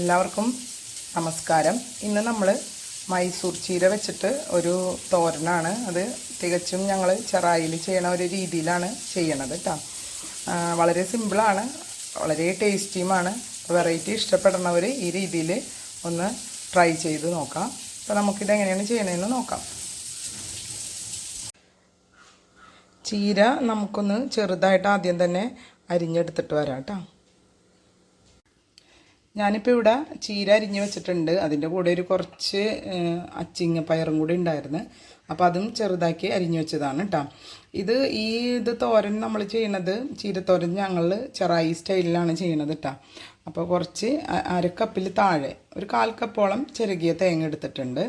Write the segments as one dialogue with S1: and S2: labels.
S1: എല്ലാവർക്കും നമസ്കാരം. ഇന്ന് നമ്മൾ മൈസൂർ ചീര വെച്ചിട്ട് ഒരു തോരനാണ്. അത് തികച്ചും ഞങ്ങൾ ചെറായിൽ ചെയ്യണ ഒരു രീതിയിലാണ് ചെയ്യണത് കേട്ടോ വളരെ സിമ്പിളാണ് വളരെ ടേസ്റ്റിയുമാണ്. വെറൈറ്റി ഇഷ്ടപ്പെടുന്നവർ ഈ രീതിയിൽ ഒന്ന് ട്രൈ ചെയ്ത് നോക്കാം. അപ്പോൾ നമുക്കിത് എങ്ങനെയാണ് ചെയ്യണതെന്ന് നോക്കാം. ചീര നമുക്കൊന്ന് ചെറുതായിട്ട് ആദ്യം തന്നെ അരിഞ്ഞെടുത്തിട്ട് വരാം കേട്ടോ ഞാനിപ്പോൾ ഇവിടെ ചീര അരിഞ്ഞ് വെച്ചിട്ടുണ്ട്. അതിന്റെ കൂടെ ഒരു കുറച്ച് അച്ചിങ്ങ പയറും കൂടി ഉണ്ടായിരുന്നു. അപ്പോൾ അതും ചെറുതാക്കി അരിഞ്ഞ് വെച്ചതാണ് കേട്ടോ ഇത് ഈ ഇത് തോരൻ നമ്മൾ ചെയ്യണത് ചീരത്തോരൻ ഞങ്ങൾ ചെറായി സ്റ്റൈലിലാണ് ചെയ്യണത് കേട്ടോ അപ്പോൾ കുറച്ച് അരക്കപ്പിൽ താഴെ ഒരു കാൽ കപ്പോളം ചെറുകിയ തേങ്ങ എടുത്തിട്ടുണ്ട്.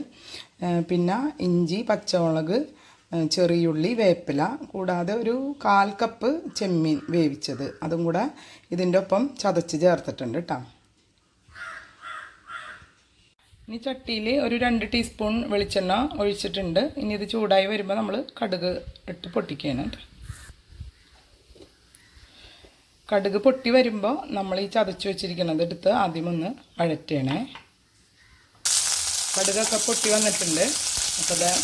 S1: പിന്നെ ഇഞ്ചി പച്ചമുളക് ചെറിയുള്ളി വേപ്പില കൂടാതെ ഒരു കാൽ കപ്പ് ചെമ്മീൻ വേവിച്ചത്. അതും കൂടെ ഇതിന്റെ ഒപ്പം ചതച്ച് ചേർത്തിട്ടുണ്ട് കേട്ടോ ഇനി ചട്ടിയിൽ ഒരു രണ്ട് ടീസ്പൂൺ വെളിച്ചെണ്ണ ഒഴിച്ചിട്ടുണ്ട്. ഇനി ഇത് ചൂടായി വരുമ്പോൾ നമ്മൾ കടുക് ഇട്ട് പൊട്ടിക്കുകയാണ് കടുക് പൊട്ടി വരുമ്പോൾ നമ്മൾ ഈ ചതച്ച് വെച്ചിരിക്കുന്നത് എടുത്ത് ആദ്യം ഒന്ന് വഴറ്റണേ. കടുകൊക്കെ പൊട്ടി വന്നിട്ടുണ്ട്. അപ്പോൾ അത്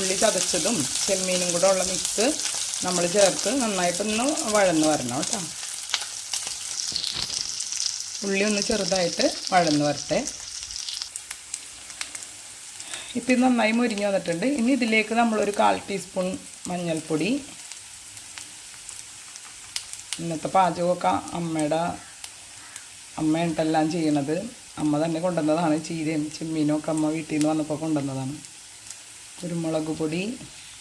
S1: ഉള്ളി ചതച്ചതും ചെമ്മീനും കൂടെ ഉള്ള മിക്സ് നമ്മൾ ചേർത്ത് നന്നായിട്ടൊന്ന് വഴന്ന് വരണം കേട്ടോ. ഉള്ളി ഒന്ന് ചെറുതായിട്ട് വഴന്ന് വരട്ടെ. ഇപ്പം നന്നായി മുരിഞ്ഞ് വന്നിട്ടുണ്ട്. ഇനി ഇതിലേക്ക് നമ്മളൊരു കാൽ ടീസ്പൂൺ മഞ്ഞൾപ്പൊടി ഇന്നത്തെ പാചകമൊക്കെ അമ്മയുടെ അമ്മയുണ്ടെല്ലാം ചെയ്യണത്. അമ്മ തന്നെ കൊണ്ടുവന്നതാണ്. ചീരയും ചെമ്മീനും ഒക്കെ അമ്മ വീട്ടിൽ നിന്ന് വന്നപ്പോൾ കൊണ്ടുവന്നതാണ്. കുരുമുളക് പൊടി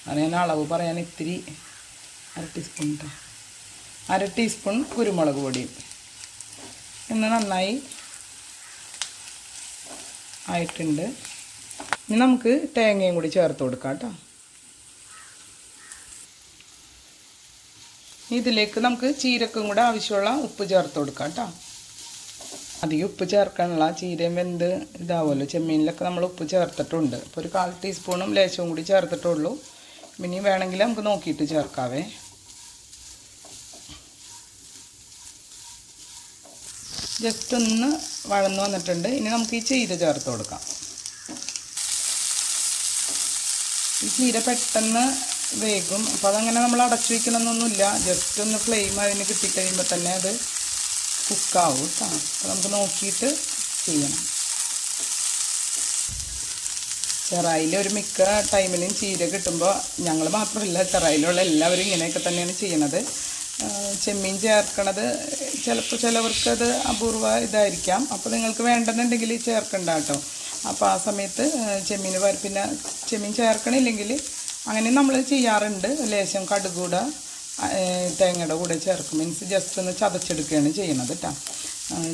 S1: അത് ഞാൻ അളവ് പറയാൻ ഇത്തിരി അര ടീസ്പൂൺ അര ടീസ്പൂൺ കുരുമുളക് പൊടി. ഇന്ന് നന്നായി ആയിട്ടുണ്ട്. ഇനി നമുക്ക് തേങ്ങയും കൂടി ചേർത്ത് കൊടുക്കാം കേട്ടോ. ഇതിലേക്ക് നമുക്ക് ചീരക്കും കൂടെ ആവശ്യമുള്ള ഉപ്പ് ചേർത്ത് കൊടുക്കാം കേട്ടോ. അധികം ഉപ്പ് ചേർക്കാനുള്ള ചീരയും വെന്ത് ഇതാവുമല്ലോ. ചെമ്മീനിലൊക്കെ നമ്മൾ ഉപ്പ് ചേർത്തിട്ടുണ്ട്. അപ്പോൾ ഒരു കാൽ ടീസ്പൂണും ലേശവും കൂടി ചേർത്തിട്ടുള്ളൂ. ഇനി വേണമെങ്കിൽ നമുക്ക് നോക്കിയിട്ട് ചേർക്കാവേ. ജസ്റ്റ് ഒന്ന് വഴന്ന് വന്നിട്ടുണ്ട്. ഇനി നമുക്ക് ഈ ചീര ചേർത്ത് കൊടുക്കാം. ഈ ചീര പെട്ടെന്ന് വേഗം അപ്പോൾ അതങ്ങനെ നമ്മൾ അടച്ചു വയ്ക്കണമെന്നൊന്നുമില്ല ജസ്റ്റ് ഒന്ന് ഫ്ലെയിം അതിന് കിട്ടിക്കഴിയുമ്പോൾ തന്നെ അത് കുക്കാവും കേട്ടോ. അപ്പോൾ നമുക്ക് നോക്കിയിട്ട് ചെയ്യണം. ചെറായിൽ ഒരു മിക്ക ടൈമിലും ചീര കിട്ടുമ്പോൾ ഞങ്ങൾ മാത്രമല്ല ചെറായിലുള്ള എല്ലാവരും ഇങ്ങനെയൊക്കെ തന്നെയാണ് ചെയ്യണത്. ചെമ്മീൻ ചേർക്കണത് ചിലപ്പോൾ ചിലവർക്ക് അത് അപൂർവ ഇതായിരിക്കാം. അപ്പോൾ നിങ്ങൾക്ക് വേണ്ടെന്നുണ്ടെങ്കിൽ ചേർക്കണ്ട കേട്ടോ. അപ്പോൾ ആ സമയത്ത് ചെമ്മീൻ പിന്നെ ചെമ്മീൻ ചേർക്കണില്ലെങ്കിൽ അങ്ങനെ നമ്മൾ ചെയ്യാറുണ്ട്. ലേശം കടുകൂട തേങ്ങയുടെ കൂടെ ചേർക്കും. മീൻസ് ജസ്റ്റ് ഒന്ന് ചതച്ചെടുക്കുകയാണ് ചെയ്യുന്നത് കേട്ടോ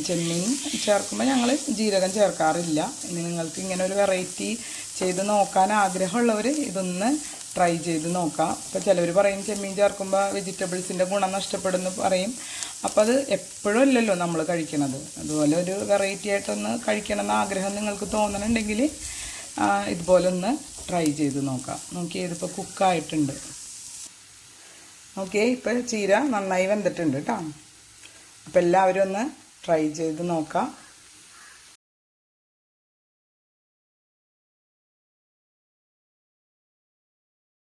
S1: ചെമ്മീൻ ചേർക്കുമ്പോൾ ഞങ്ങൾ ജീരകം ചേർക്കാറില്ല. ഇനി നിങ്ങൾക്ക് ഇങ്ങനെ ഒരു വെറൈറ്റി ചെയ്ത് നോക്കാൻ ആഗ്രഹമുള്ളവർ ഇതൊന്ന് ട്രൈ ചെയ്ത് നോക്കാം. ഇപ്പോൾ ചിലവർ പറയും ചെമ്മീൻ ചേർക്കുമ്പോൾ വെജിറ്റബിൾസിന്റെ ഗുണം നഷ്ടപ്പെടുന്നു പറയും. അപ്പോൾ അത് എപ്പോഴും അല്ലല്ലോ നമ്മൾ കഴിക്കണത്. അതുപോലെ ഒരു വെറൈറ്റി ആയിട്ടൊന്ന് കഴിക്കണമെന്ന് ആഗ്രഹം നിങ്ങൾക്ക് തോന്നണുണ്ടെങ്കിൽ ഇതുപോലെ ഒന്ന് ട്രൈ ചെയ്ത് നോക്കാം. നോക്കി ഇതിപ്പോൾ കുക്കായിട്ടുണ്ട് ഓക്കെ ഇപ്പോൾ ചീര നന്നായി വെന്തിട്ടുണ്ട് കേട്ടോ അപ്പോൾ എല്ലാവരും ഒന്ന് ട്രൈ ചെയ്ത് നോക്കാം.